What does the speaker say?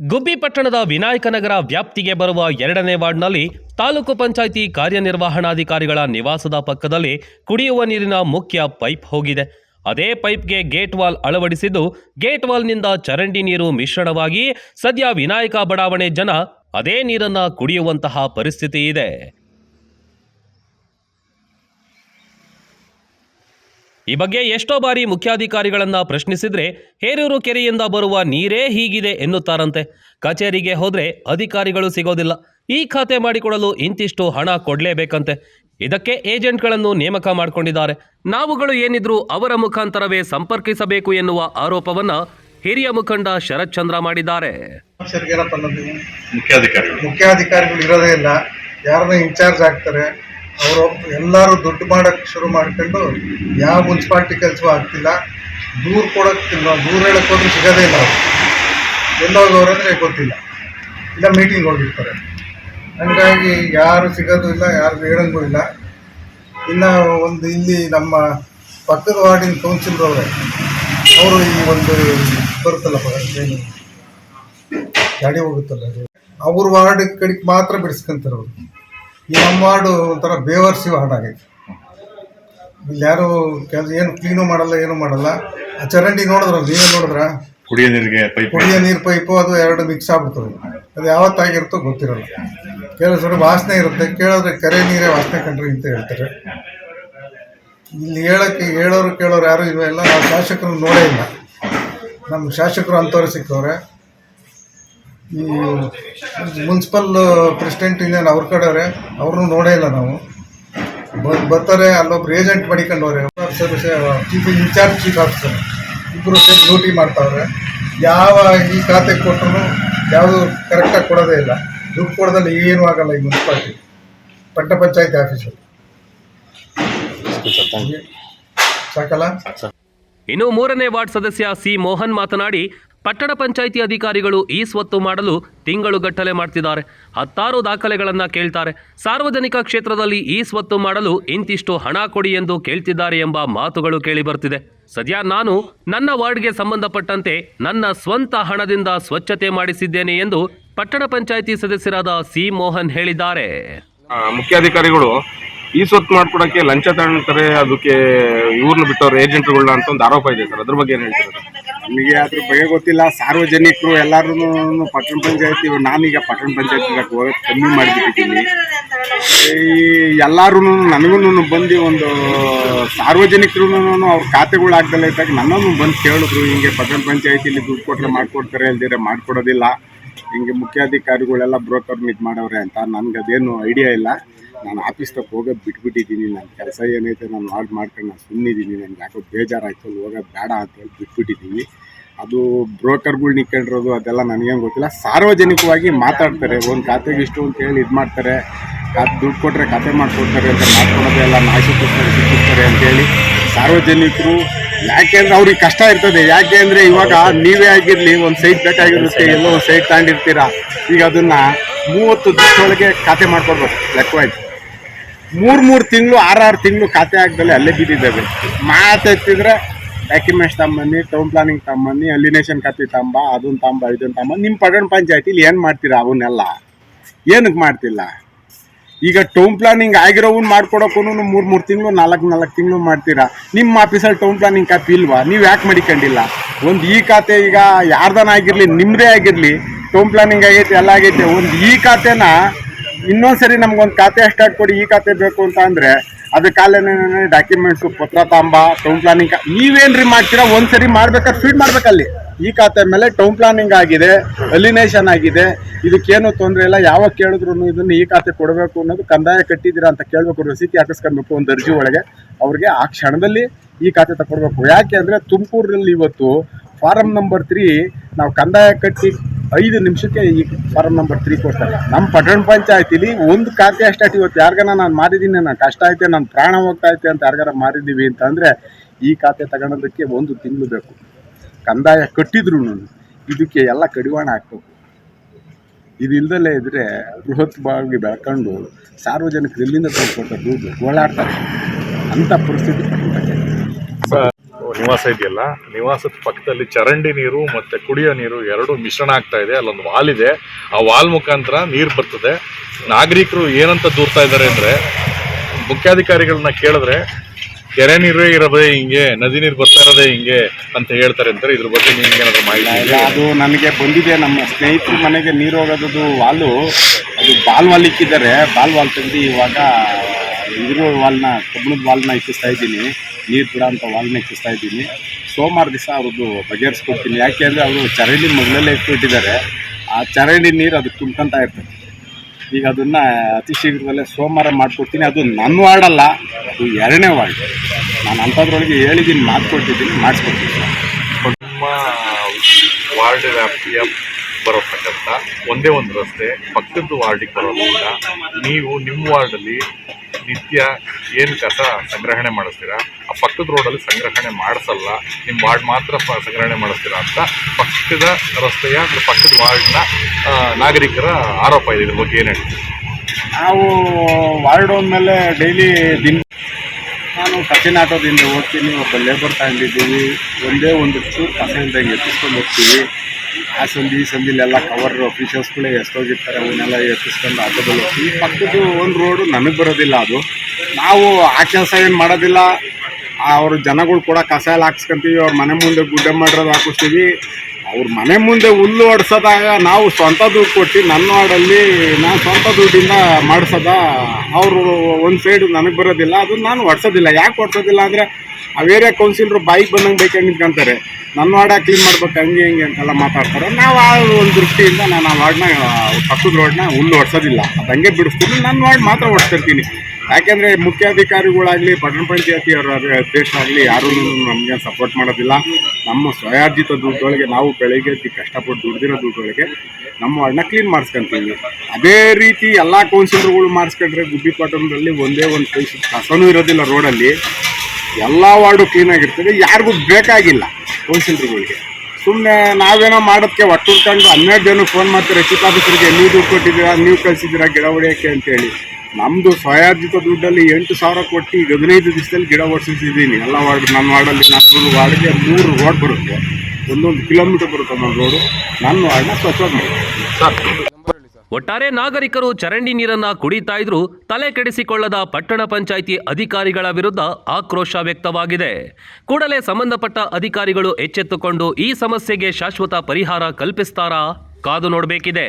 ಗುಬ್ಬಿ ಪಟ್ಟಣದ ವಿನಾಯಕನಗರ ವ್ಯಾಪ್ತಿಗೆ ಬರುವ ಎರಡನೇ ವಾರ್ಡ್ನಲ್ಲಿ ತಾಲೂಕು ಪಂಚಾಯಿತಿ ಕಾರ್ಯನಿರ್ವಹಣಾಧಿಕಾರಿಗಳ ನಿವಾಸದ ಪಕ್ಕದಲ್ಲಿ ಕುಡಿಯುವ ನೀರಿನ ಮುಖ್ಯ ಪೈಪ್ ಹೋಗಿದೆ. ಅದೇ ಪೈಪ್ಗೆ ಗೇಟ್ ವಾಲ್ ಅಳವಡಿಸಿದ್ದು, ಗೇಟ್ ವಾಲ್ನಿಂದ ಚರಂಡಿ ನೀರು ಮಿಶ್ರಣವಾಗಿ ಸದ್ಯ ವಿನಾಯಕ ಬಡಾವಣೆ ಜನ ಅದೇ ನೀರನ್ನ ಕುಡಿಯುವಂತಹ ಪರಿಸ್ಥಿತಿ ಇದೆ. ಈ ಬಗ್ಗೆ ಎಷ್ಟೋ ಬಾರಿ ಮುಖ್ಯಾಧಿಕಾರಿಗಳನ್ನ ಪ್ರಶ್ನಿಸಿದ್ರೆ ಹೇರೂರು ಕೆರೆಯಿಂದ ಬರುವ ನೀರೇ ಹೀಗಿದೆ ಎನ್ನುತ್ತಾರಂತೆ. ಕಚೇರಿಗೆ ಹೋದ್ರೆ ಅಧಿಕಾರಿಗಳು ಸಿಗೋದಿಲ್ಲ. ಈ ಖಾತೆ ಮಾಡಿಕೊಡಲು ಇಂತಿಷ್ಟು ಹಣ ಕೊಡಲೇಬೇಕಂತೆ. ಇದಕ್ಕೆ ಏಜೆಂಟ್ಗಳನ್ನು ನೇಮಕ ಮಾಡಿಕೊಂಡಿದ್ದಾರೆ. ನಾವುಗಳು ಏನಿದ್ರು ಅವರ ಮುಖಾಂತರವೇ ಸಂಪರ್ಕಿಸಬೇಕು ಎನ್ನುವ ಆರೋಪವನ್ನ ಹಿರಿಯ ಮುಖಂಡ ಶರತ್ ಚಂದ್ರ ಮಾಡಿದ್ದಾರೆ ಮುಖ್ಯಾಧಿಕಾರಿಗಳು. ಮುಖ್ಯಾಧಿಕಾರಿಗಳು ಇರೋದೇ ಇಲ್ಲ. ಯಾರನ್ನ ಇನ್ಚಾರ್ಜ್ ಆಗ್ತಾರೆ. ಅವರು ಎಲ್ಲರೂ ದುಡ್ಡು ಮಾಡೋಕ್ಕೆ ಶುರು ಮಾಡ್ಕೊಂಡು ಯಾವ ಮುನ್ಸಿಪಾಲ್ಟಿ ಕೆಲಸವೂ ಆಗ್ತಿಲ್ಲ. ದೂರು ಕೊಡೋಕ್ಕೆ ದೂರ ಹೇಳಕ್ಕೆ ಹೋದ್ರೆ ಸಿಗೋದೇ ಇಲ್ಲ ಎಲ್ಲೋದವ್ರು ಅಂದರೆ ಗೊತ್ತಿಲ್ಲ. ಇಲ್ಲ ಮೀಟಿಂಗ್ ಹೋಗಿರ್ತಾರೆ. ಹಂಗಾಗಿ ಯಾರು ಸಿಗೋದು ಇಲ್ಲ, ಯಾರು ಹೇಳಂಗೂ ಇಲ್ಲ. ಇನ್ನು ಒಂದು ಇಲ್ಲಿ ನಮ್ಮ ಪಕ್ಕದ ವಾರ್ಡಿನ ಕೌನ್ಸಿಲ್ರವ್ರೆ ಅವರು ಈ ಒಂದು ಬರುತ್ತಲ್ಲ ಏನು? ಗಾಡಿ ಹೋಗುತ್ತಲ್ಲ ಅವ್ರ ವಾರ್ಡ್ ಕಡೆಗೆ ಮಾತ್ರ ಬಿಡಿಸ್ಕೊಂತಾರೆ ಅವರು. ಈ ನಮ್ಮ ವಾರ್ಡು ಒಂಥರ ಬೇವರ್ಸಿ ವಾರ್ಡ್ ಆಗೈತೆ. ಇಲ್ಲಿ ಯಾರು ಕೆಲಸ ಏನು ಕ್ಲೀನು ಮಾಡಲ್ಲ ಏನು ಮಾಡಲ್ಲ. ಆ ಚರಂಡಿ ನೋಡಿದ್ರ ನೀವೇ ನೋಡಿದ್ರ? ಕುಡಿಯೋ ನೀರಿಗೆ ಪೈಪ್ ಕುಡಿಯೋ ನೀರು ಪೈಪು ಅದು ಎರಡು ಮಿಕ್ಸ್ ಆಗ್ಬಿಡ್ತದೆ. ಅದು ಯಾವತ್ತಾಗಿರುತ್ತೋ ಗೊತ್ತಿರಲ್ಲ. ಕೆಲವು ಸಲ ವಾಸನೆ ಇರುತ್ತೆ. ಕೇಳಿದ್ರೆ ಕೆರೆ ನೀರೇ ವಾಸನೆ ಕಂಡ್ರಿ ಅಂತ ಹೇಳ್ತಾರೆ. ಇಲ್ಲಿ ಹೇಳಕ್ಕೆ ಹೇಳೋರು ಕೇಳೋರು ಯಾರು ಇವೆಲ್ಲ ನಾವು ಶಾಸಕರು ನೋಡೇ ಇಲ್ಲ. ನಮ್ಮ ಶಾಸಕರು ಅಂಥವ್ರು ಸಿಕ್ಕವ್ರೆ. ಈ ಮುನ್ಸಿಪಲ್ ಪ್ರೆಸಿಡೆಂಟ್ ಇನ್ನೇನು ಅವ್ರ ಕಡೆಯವ್ರೆ ಅವ್ರನ್ನೂ ನೋಡೇ ಇಲ್ಲ ನಾವು. ಬರ್ತಾರೆ ಅಲ್ಲೊಬ್ರು agent ಮಡಿಕೊಂಡವ್ರೆ officer chief in charge chief officer ಇಬ್ಬರು ಸೇರಿ ಡ್ಯೂಟಿ ಮಾಡ್ತಾವ್ರೆ. ಯಾವ ಈ ಖಾತೆ ಕೊಟ್ಟರು ಯಾವುದು ಕರೆಕ್ಟಾಗಿ ಕೊಡೋದೇ ಇಲ್ಲ. ದುಡ್ಡು ಕೊಡೋದಲ್ಲಿ ಏನೂ ಆಗಲ್ಲ ಈ ಮುನ್ಸಿಪಾಲ್ಟಿ ಪಟ್ಟ ಪಂಚಾಯತಿ ಆಫೀಸಲ್ಲಿ ಸಾಕಲ್ಲ? ಇನ್ನು ಮೂರನೇ ವಾರ್ಡ್ ಸದಸ್ಯ ಸಿ ಮೋಹನ್ ಮಾತನಾಡಿ ಪಟ್ಟಣ ಪಂಚಾಯಿತಿ ಅಧಿಕಾರಿಗಳು ಈ ಸ್ವತ್ತು ಮಾಡಲು ತಿಂಗಳುಗಟ್ಟಲೆ ಮಾಡ್ತಿದ್ದಾರೆ. ಹತ್ತಾರು ದಾಖಲೆಗಳನ್ನು ಕೇಳ್ತಾರೆ. ಸಾರ್ವಜನಿಕ ಕ್ಷೇತ್ರದಲ್ಲಿ ಈ ಸ್ವತ್ತು ಮಾಡಲು ಇಂತಿಷ್ಟು ಹಣ ಕೊಡಿ ಎಂದು ಕೇಳ್ತಿದ್ದಾರೆ ಎಂಬ ಮಾತುಗಳು ಕೇಳಿಬರ್ತಿದೆ. ಸದ್ಯ ನಾನು ನನ್ನ ವಾರ್ಡ್ಗೆ ಸಂಬಂಧಪಟ್ಟಂತೆ ನನ್ನ ಸ್ವಂತ ಹಣದಿಂದ ಸ್ವಚ್ಛತೆ ಮಾಡಿಸಿದ್ದೇನೆ ಎಂದು ಪಟ್ಟಣ ಪಂಚಾಯಿತಿ ಸದಸ್ಯರಾದ ಸಿ ಮೋಹನ್ ಹೇಳಿದ್ದಾರೆ. ಮುಖ್ಯಾಧಿಕಾರಿಗಳು ಈ ಸ್ವತ್ತು ಮಾಡ್ಕೊಡಕ್ಕೆ ಲಂಚ ತಗೊಳ್ತಾರೆ ಅದಕ್ಕೆ ಇವ್ರನ್ನ ಬಿಟ್ಟವ್ರು ಏಜೆಂಟ್ಗಳನ್ನ ಅಂತ ಒಂದು ಆರೋಪ ಇದೆ ಸರ್. ಅದ್ರ ಬಗ್ಗೆ ಏನು ಹೇಳ್ತೀರಾ ನಮಗೆ ಅದ್ರ ಬಗ್ಗೆ ಗೊತ್ತಿಲ್ಲ. ಸಾರ್ವಜನಿಕರು ಎಲ್ಲರೂ ಪಟ್ಟಣ ಪಂಚಾಯತಿ, ನಾನೀಗ ಪಟ್ಟಣ ಪಂಚಾಯತಿ ಹೋಗೋದು ಕಮ್ಮಿ ಮಾಡಿಬಿಟ್ಟಿದ್ದೀನಿ. ಈ ಎಲ್ಲರೂ ನನಗೂ ಬಂದು ಒಂದು ಸಾರ್ವಜನಿಕರು ಅವ್ರ ಖಾತೆಗಳು ಆಗ್ದಲ್ಲ ಇದ್ದಾಗ ನನ್ನನ್ನು ಬಂದು ಕೇಳಿದ್ರು, ಹಿಂಗೆ ಪಟ್ಟಣ ಪಂಚಾಯತಿಲಿ ದುಡ್ಡು ಕೊಟ್ಟರೆ ಮಾಡ್ಕೊಡ್ತಾರೆ ಅಲ್ದಿರೆ ಮಾಡ್ಕೊಡೋದಿಲ್ಲ. ಹಿಂಗೆ ಮುಖ್ಯಾಧಿಕಾರಿಗಳೆಲ್ಲ ಬ್ರೋಕರ್ ಇದು ಮಾಡವ್ರೆ ಅಂತ. ನನಗೆ ಅದೇನು ಐಡಿಯಾ ಇಲ್ಲ. ನಾನು ಆಫೀಸ್ ತಪ್ಪ ಹೋಗೋದು ಬಿಟ್ಬಿಟ್ಟಿದ್ದೀನಿ ನನ್ನ ಕೆಲಸ ಏನೈತೆ ನಾನು ಆರ್ಡ್ ಮಾಡ್ಕೊಂಡು ನಾನು ಸುಮ್ಮನಿದ್ದೀನಿ ನನಗೆ ಯಾಕೋ ಬೇಜಾರಾಯ್ತು, ಅಲ್ಲಿ ಹೋಗೋದು ಬೇಡ ಅಂತ ಹೇಳಿ ಬಿಟ್ಬಿಟ್ಟಿದ್ದೀನಿ. ಅದು ಬ್ರೋಕರ್ಗಳು ನಿಕ್ಕೊಂಡಿರೋದು ಅದೆಲ್ಲ ನನಗೇನು ಗೊತ್ತಿಲ್ಲ. ಸಾರ್ವಜನಿಕವಾಗಿ ಮಾತಾಡ್ತಾರೆ, ಒಂದು ಖಾತೆಗೆ ಇಷ್ಟು ಅಂತ ಹೇಳಿ ಇದು ಮಾಡ್ತಾರೆ. ಖಾತೆ ದುಡ್ಡು ಕೊಟ್ಟರೆ ಖಾತೆ ಮಾಡಿಕೊಡ್ತಾರೆ ಅಂತ ಮಾತಾಡೋದೆಲ್ಲ ಎಲ್ಲ ಕೊಡ್ತಾರೆ ಸಿಕ್ಕಿರ್ತಾರೆ ಅಂತೇಳಿ ಸಾರ್ವಜನಿಕರು ಯಾಕೆಂದ್ರೆ ಅವ್ರಿಗೆ ಕಷ್ಟ ಇರ್ತದೆ. ಯಾಕೆ ಅಂದರೆ ಇವಾಗ ನೀವೇ ಆಗಿರಲಿ, ಒಂದು ಸೈಟ್ ಬೇಕಾಗಿರುತ್ತೆ, ಎಲ್ಲೋ ಒಂದು ಸೈಟ್ ತಗೊಂಡಿರ್ತೀರ. ಈಗ ಅದನ್ನು ಮೂವತ್ತು ದಿವಸದೊಳಗೆ ಖಾತೆ ಮಾಡ್ಕೊಡ್ಬೇಕು ಲೆಕ್ಕವಾಯ್ತು ಮೂರು ಮೂರು ತಿಂಗಳು ಆರಾರು ತಿಂಗಳು ಖಾತೆ ಹಾಕ್ದಲ್ಲಿ ಅಲ್ಲೇ ಬಿದ್ದಿದ್ದಾವೆ ಮಾತಾಡ್ತಿದ್ರೆ ಡಾಕ್ಯುಮೆಂಟ್ಸ್ ತಗೊಂಬನ್ನಿ ಟೌನ್ ಪ್ಲಾನಿಂಗ್ ತಗೊಂಬನ್ನಿ ಅಲಿನೇಷನ್ ಖಾತೆ ತಗೊಂಬ ಅದನ್ನ ತಗೊಂಬ ಇದನ್ನ ತಗೊಂಬ ನಿಮ್ಮ ಪಟ್ಟಣ ಪಂಚಾಯತಿಲಿ ಏನು ಮಾಡ್ತೀರಾ ಅವನ್ನೆಲ್ಲ? ಏನಕ್ಕೆ ಮಾಡ್ತಿಲ್ಲ? ಈಗ ಟೌನ್ ಪ್ಲಾನಿಂಗ್ ಆಗಿರೋವನ್ನ ಮಾಡ್ಕೊಡೋಕ್ಕೂ ಮೂರು ಮೂರು ತಿಂಗಳು, ನಾಲ್ಕು ನಾಲ್ಕು ತಿಂಗಳು ಮಾಡ್ತೀರಾ? ನಿಮ್ಮ ಆಫೀಸಲ್ಲಿ ಟೌನ್ ಪ್ಲಾನಿಂಗ್ ಕಾಪಿ ಇಲ್ವಾ? ನೀವು ಯಾಕೆ ಮಡಿಕೊಂಡಿಲ್ಲ? ಒಂದು ಈ ಖಾತೆ ಈಗ ಯಾರ್ದಾನ ಆಗಿರಲಿ ನಿಮ್ಮದೇ ಆಗಿರಲಿ ಟೌನ್ ಪ್ಲಾನಿಂಗ್ ಆಗೈತೆ ಎಲ್ಲ ಆಗೈತೆ. ಒಂದು ಈ ಖಾತೆನ ಇನ್ನೊಂದ್ಸರಿ ನಮ್ಗೊಂದು ಖಾತೆ ಸ್ಟಾರ್ಟ್ ಕೊಡಿ, ಈ ಖಾತೆ ಬೇಕು ಅಂತ ಅಂದರೆ ಅದಕ್ಕಾಲೇನೇ ಡಾಕ್ಯುಮೆಂಟ್ಸ್ ಪತ್ರ ತಾಂಬ ಟೌನ್ ಪ್ಲಾನಿಂಗ್ ನೀವೇನ್ರಿ ಮಾಡ್ತೀರಾ? ಒಂದ್ಸರಿ ಮಾಡ್ಬೇಕಾದ್ರೆ ಫೀಡ್ ಮಾಡ್ಬೇಕಲ್ಲಿ ಈ ಖಾತೆ ಮೇಲೆ ಟೌನ್ ಪ್ಲಾನಿಂಗ್ ಆಗಿದೆ ಅಲಿನೇಷನ್ ಆಗಿದೆ, ಇದಕ್ಕೇನು ತೊಂದರೆ ಇಲ್ಲ. ಯಾವಾಗ ಕೇಳಿದ್ರು ಇದನ್ನು ಈ ಖಾತೆ ಕೊಡಬೇಕು ಅನ್ನೋದು ಕಂದಾಯ ಕಟ್ಟಿದ್ದೀರಾ ಅಂತ ಕೇಳಬೇಕು ರಸೀತಿ ಹಾಕಿಸ್ಕೊಬೇಕು ಒಂದು ಅರ್ಜಿ ಒಳಗೆ. ಅವ್ರಿಗೆ ಆ ಕ್ಷಣದಲ್ಲಿ ಈ ಖಾತೆ ತಗೊಡ್ಬೇಕು ಯಾಕೆ ಅಂದರೆ ತುಮಕೂರಲ್ಲಿ ಇವತ್ತು ಫಾರಂ ನಂಬರ್ ತ್ರೀ ನಾವು ಕಂದಾಯ ಕಟ್ಟಿ ಐದು ನಿಮಿಷಕ್ಕೆ ಈ ಫಾರಂ ನಂಬರ್ ತ್ರೀ ಕೊಡ್ತಾರೆ. ನಮ್ಮ ಪಟ್ಟಣ ಪಂಚಾಯತಿಲಿ ಒಂದು ಖಾತೆ ಅಷ್ಟಾಟ್ ಇವತ್ತು ಯಾರಿಗಾನ ನಾನು ಮಾರಿದ್ದೀನಿ ನಾನು ಕಷ್ಟ ಐತೆ ನನ್ನ ಪ್ರಾಣ ಹೋಗ್ತಾ ಐತೆ ಅಂತ ಯಾರಿಗಾರ ಮಾರಿದ್ದೀವಿ ಅಂತಂದರೆ ಈ ಖಾತೆ ತಗೊಳೋದಕ್ಕೆ ಒಂದು ತಿಂಗಳು ಬೇಕು. ಕಂದಾಯ ಕಟ್ಟಿದ್ರು ಇದಕ್ಕೆ ಎಲ್ಲ ಕಡಿವಾಣ ಹಾಕ್ಬೇಕು. ಇದು ಇದ್ದರೆ ಬೃಹತ್ ಬಾಗಿ ಬೆಳ್ಕೊಂಡು ಸಾರ್ವಜನಿಕರು ಇಲ್ಲಿಂದ ತಂದುಕೊಟ್ಟ ದುಡ್ಡು ಓಡಾಡ್ತಾರೆ ಅಂಥ ಪರಿಸ್ಥಿತಿ. ನಿವಾಸ ಇದೆಯಲ್ಲ ನಿವಾಸದ ಪಕ್ಕದಲ್ಲಿ ಚರಂಡಿ ನೀರು ಮತ್ತು ಕುಡಿಯೋ ನೀರು ಎರಡು ಮಿಶ್ರಣ ಆಗ್ತಾ ಇದೆ. ಅಲ್ಲೊಂದು ವಾಲ್ ಇದೆ. ಆ ವಾಲ್ ಮುಖಾಂತರ ನೀರು ಬರ್ತದೆ. ನಾಗರಿಕರು ಏನಂತ ದೂರ್ತಾ ಇದ್ದಾರೆ ಅಂದರೆ ಮುಖ್ಯಾಧಿಕಾರಿಗಳನ್ನ ಕೇಳಿದ್ರೆ ಕೆರೆ ನೀರೇ ಇರೋದೇ ಹಿಂಗೆ ನದಿ ನೀರು ಬರ್ತಾ ಇರೋದೇ ಹಿಂಗೆ ಅಂತ ಹೇಳ್ತಾರೆ ಅಂತಾರೆ. ಇದ್ರ ಬಗ್ಗೆ ನಿಮ್ಗೆ ಏನಾದರೂ ಮಾಹಿತಿ ಇಲ್ಲ? ಅದು ನನಗೆ ಬಂದಿದೆ. ನಮ್ಮ ಸ್ನೇಹಿತರ ಮನೆಗೆ ನೀರು ಹೋಗೋದು ವಾಲು. ಅದು ಬಾಲ್ ವಾಲ್ ಇಕ್ಕಿದ್ದಾರೆ. ಬಾಲ್ ವಾಲ್ ತೆಗೆದು ಇವಾಗ ಇದ್ರ ವಾಲ್ನ, ಕಬ್ಬಣದ ವಾಲ್ನ ಹೆಚ್ಚಿಸ್ತಾ ಇದ್ದೀನಿ. ನೀರು ಬಿಡೋ ಅಂತ ವಾಲ್ನ ಹೆಚ್ಚಿಸ್ತಾ ಇದ್ದೀನಿ. ಸೋಮವಾರ ದಿವಸ ಅವ್ರದ್ದು ಬಗೆಹರಿಸ್ಕೊಡ್ತೀನಿ ಯಾಕೆ ಅಂದರೆ ಅವರು ಚರಂಡಿ ಮೊದಲಲ್ಲೇ ಇಟ್ಬಿಟ್ಟಿದ್ದಾರೆ. ಆ ಚರಂಡಿ ನೀರು ಅದು ತುಂಬ್ಕೊಂತ ಇರ್ತದೆ. ಈಗ ಅದನ್ನು ಅತಿ ಶೀಘ್ರದಲ್ಲೇ ಸೋಮವಾರ ಮಾಡಿಕೊಡ್ತೀನಿ. ಅದು ನನ್ನ ವಾರ್ಡಲ್ಲ, ಅದು ಎರಡನೇ ವಾರ್ಡ್. ನಾನು ಅಂಥದ್ರೊಳಗೆ ಹೇಳಿದ್ದೀನಿ, ಮಾತು ಕೊಟ್ಟಿದ್ದೀನಿ, ಮಾಡಿಸ್ಕೊಡ್ತೀನಿ. ನಿಮ್ಮ ವಾರ್ಡ್ ವ್ಯಾಪ್ತಿಯ ಬರತಕ್ಕಂಥ ಒಂದೇ ಒಂದು ರಸ್ತೆ ಪಕ್ಕದ ವಾರ್ಡಿಗೆ ಬರೋದ್ರಿಂದ ನೀವು ನಿಮ್ಮ ವಾರ್ಡಲ್ಲಿ ನಿತ್ಯ ಏನು ಕಸ ಸಂಗ್ರಹಣೆ ಮಾಡಿಸ್ತೀರಾ? ಆ ಪಕ್ಕದ ರೋಡಲ್ಲಿ ಸಂಗ್ರಹಣೆ ಮಾಡಿಸಲ್ಲ. ನಿಮ್ಮ ವಾರ್ಡ್ ಮಾತ್ರ ಸಂಗ್ರಹಣೆ ಮಾಡಿಸ್ತೀರಾ ಅಂತ ಪಕ್ಕದ ರಸ್ತೆಯ ಪಕ್ಕದ ವಾರ್ಡ್ನ ನಾಗರಿಕರ ಆರೋಪ ಇದೆ. ಇದ್ರ ಬಗ್ಗೆ ಏನು ಹೇಳ್ತೀವಿ ನಾವು ವಾರ್ಡ್ ಮೇಲೆ ಡೈಲಿ ದಿನ ನಾನು ಕಠಿಣ ಆಟೋದಿಂದ ಓದ್ತೀನಿ. ಒಬ್ಬ ಲೇಬರ್ ತಗೊಂಡಿದ್ದೀವಿ ಒಂದೇ ಒಂದು ಚೂರು ಕಸ ಇಲ್ದಂಗೆ ಎತ್ತಿಸ್ಕೊಂಡು ಹೋಗ್ತೀವಿ. ಆ ಸಂದಿ ಈ ಸಂದಿಲೆಲ್ಲ ಕವರ್ ಫೀಚರ್ಸ್ಗಳೇ ಎಷ್ಟೋಗಿರ್ತಾರೆ ಅವನ್ನೆಲ್ಲ ಎತ್ತಿಸ್ಕೊಂಡು ಆಟೋದಲ್ಲಿ ಈ ಪಕ್ಕದ್ದು ಒಂದು ರೋಡು ನನಗೆ ಬರೋದಿಲ್ಲ ಅದು. ನಾವು ಆ ಕೆಲಸ ಏನು ಮಾಡೋದಿಲ್ಲ. ಅವ್ರ ಜನಗಳು ಕೂಡ ಕಸ ಎಲ್ಲ ಹಾಕ್ಸ್ಕೊಂತೀವಿ, ಅವ್ರ ಮನೆ ಮುಂದೆ ಗುಡ್ಡೆ ಮಾಡಿರೋದು ಹಾಕಿಸ್ತೀವಿ. ಅವ್ರ ಮನೆ ಮುಂದೆ ಹುಲ್ಲು ಹೊಡ್ಸೋದಾಗ ನಾವು ಸ್ವಂತ ದುಡ್ಡು ಕೊಟ್ಟು ನನ್ನ ವಾರ್ಡಲ್ಲಿ ನಾನು ಸ್ವಂತ ದುಡ್ಡಿಂದ ಮಾಡಿಸೋದ, ಅವರು ಒಂದು ಸೈಡ್ ನನಗೆ ಬರೋದಿಲ್ಲ ಅದು ನಾನು ಹೊಡ್ಸೋದಿಲ್ಲ ಯಾಕೆ ಹೊಡ್ಸೋದಿಲ್ಲ ಅಂದರೆ ಆ ಏರಿಯಾ ಕೌನ್ಸಿಲರು ಬಾಯಿಗೆ ಬಂದಂಗೆ ಬೇಕಂಗೆ ನಿಂತ್ಕೊಂತಾರೆ. ನನ್ನ ವಾರ್ಡ ಕ್ಲೀನ್ ಮಾಡ್ಬೇಕು, ಹಂಗೆ ಹಿಂಗೆ ಅಂತೆಲ್ಲ ಮಾತಾಡ್ತಾರೆ. ನಾವು ಆ ಒಂದು ದೃಷ್ಟಿಯಿಂದ ನಾನು ಆ ವಾರ್ಡ್ನ ಪಕ್ಕದ ರೋಡ್ನ ಹುಲ್ಲು ಹೊಡ್ಸೋದಿಲ್ಲ ಅದು ಹಂಗೆ ಬಿಡಿಸ್ತೀನಿ, ನನ್ನ ವಾರ್ಡ್ ಮಾತ್ರ ಹೊಡ್ಸ್ತಿರ್ತೀನಿ ಯಾಕೆಂದರೆ ಮುಖ್ಯಾಧಿಕಾರಿಗಳಾಗಲಿ, ಪಟ್ಟಣ ಅವರ ಅಧ್ಯಕ್ಷರಾಗಲಿ ಯಾರೂ ನಮಗೆ ಸಪೋರ್ಟ್ ಮಾಡೋದಿಲ್ಲ. ನಮ್ಮ ಸ್ವಯಾರ್ಜಿತ ದುಡ್ಡುಗಳಿಗೆ ನಾವು ಬೆಳಿಗ್ಗೆ ಕಷ್ಟಪಟ್ಟು ದುಡ್ದಿರೋ ದುಡ್ಡುಗಳಿಗೆ ನಮ್ಮ ಹಣ ಕ್ಲೀನ್ ಮಾಡಿಸ್ಕೊಂತೀವಿ. ಅದೇ ರೀತಿ ಎಲ್ಲ ಕೌನ್ಸಿಲರ್ಗಳು ಮಾಡಿಸ್ಕೊಂಡ್ರೆ ಗುಬ್ಬಿ ಪಟ್ಟಣದಲ್ಲಿ ಒಂದೇ ಒಂದು ಕೌನ್ಸಿಲ್ ಕಸನೂ ಇರೋದಿಲ್ಲ ರೋಡಲ್ಲಿ. ಎಲ್ಲ ವಾರ್ಡು ಕ್ಲೀನಾಗಿರ್ತದೆ ಯಾರಿಗೂ ಬೇಕಾಗಿಲ್ಲ ಕೌನ್ಸಿಲರ್ಗಳಿಗೆ ಸುಮ್ಮನೆ ನಾವೇನೋ ಮಾಡೋದಕ್ಕೆ ಒಟ್ಟು ಹನ್ನೆರಡು ಜನ ಫೋನ್ ಮಾಡ್ತಾರೆ ಆಫೀಸರ್ಗೆ ನೀವು ದುಡ್ಡು ಕೊಟ್ಟಿದ್ದೀರಾ? ನೀವು ಕಳಿಸಿದ್ದೀರಾ? ಗಿಡ ಹೊಡೆಯೋಕ್ಕೆ ಅಂತೇಳಿ. ನಮ್ಮದು ಸ್ವಯಾರ್ಜಿತ ದುಡ್ಡಲ್ಲಿ ಎಂಟು ಸಾವಿರ ಕೊಟ್ಟು ಈಗ ಹದಿನೈದು ದಿವಸದಲ್ಲಿ ಗಿಡ ಓಡಿಸಿದ್ದೀನಿ ಎಲ್ಲ ವಾರ್ಡ್ ನನ್ನ ವಾರ್ಡಲ್ಲಿ ನನ್ನ ವಾರ್ಡಿಗೆ ಮೂರು ರೋಡ್ ಬರುತ್ತೆ. ಒಂದೊಂದು ಕಿಲೋಮೀಟರ್ ಬರುತ್ತೆ ನನ್ನ ರೋಡು. ನನ್ನ ವಾರ್ಡ್ನ ಮಾಡ್ತೀನಿ ಒಟ್ಟಾರೆ ನಾಗರಿಕರು ಚರಂಡಿ ನೀರನ್ನ ಕುಡಿತಾ ಇದ್ರೂ ತಲೆ ಕೆಡಿಸಿಕೊಳ್ಳದ ಪಟ್ಟಣ ಪಂಚಾಯಿತಿ ಅಧಿಕಾರಿಗಳ ವಿರುದ್ಧ ಆಕ್ರೋಶ ವ್ಯಕ್ತವಾಗಿದೆ. ಕೂಡಲೇ ಸಂಬಂಧಪಟ್ಟ ಅಧಿಕಾರಿಗಳು ಎಚ್ಚೆತ್ತುಕೊಂಡು ಈ ಸಮಸ್ಯೆಗೆ ಶಾಶ್ವತ ಪರಿಹಾರ ಕಲ್ಪಿಸ್ತಾರಾ ಕಾದು ನೋಡಬೇಕಿದೆ.